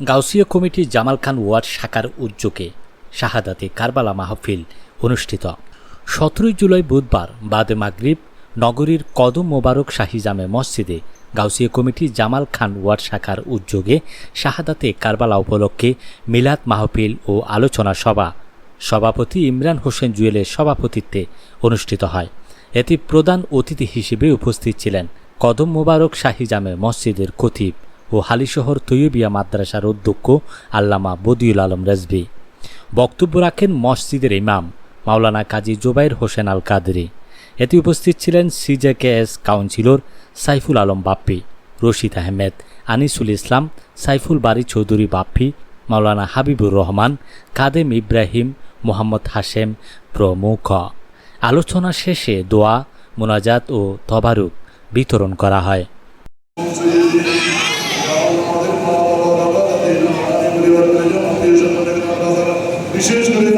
Gausia committee Jamal Khan ward শাখার উদ্যোগে শাহাদাতে কারবালা মাহফিল অনুষ্ঠিত। সতেরোই জুলাই বুধবার বাদে মাগরিব নগরীর কদম মোবারক শাহী জামে মসজিদে গাউসিয়া কমিটি জামাল খান ওয়ার্ড শাখার উদ্যোগে শাহাদাতে কারবালা উপলক্ষে মিলাদ মাহফিল ও আলোচনা সভা। সভাপতি ইমরান হোসেন জুয়েলের সভাপতিত্বে অনুষ্ঠিত হয়। এতে প্রধান অতিথি হিসেবে উপস্থিত ছিলেন কদম মোবারক শাহী জামে মসজিদের খতিব ও হালিশহর তৈয়বিয়া মাদ্রাসার অধ্যক্ষ আল্লামা বদিউল আলম রেজভি। বক্তব্য রাখেন মসজিদের ইমাম মাওলানা কাজী জোবাইর হোসেন আল কাদরি এতে উপস্থিত ছিলেন সিজেকেএস কাউন্সিলর সাইফুল আলম বাপ্পি, রশিদ আহমেদ, আনিসুল ইসলাম, সাইফুল বাড়ি চৌধুরী বাপ্পি, মাওলানা হাবিবুর রহমান, কাদেম ইব্রাহিম, মোহাম্মদ হাশেম প্রমুখ। আলোচনা শেষে দোয়া, মোনাজাত ও তবারুক বিতরণ করা হয়। বিশেষ করে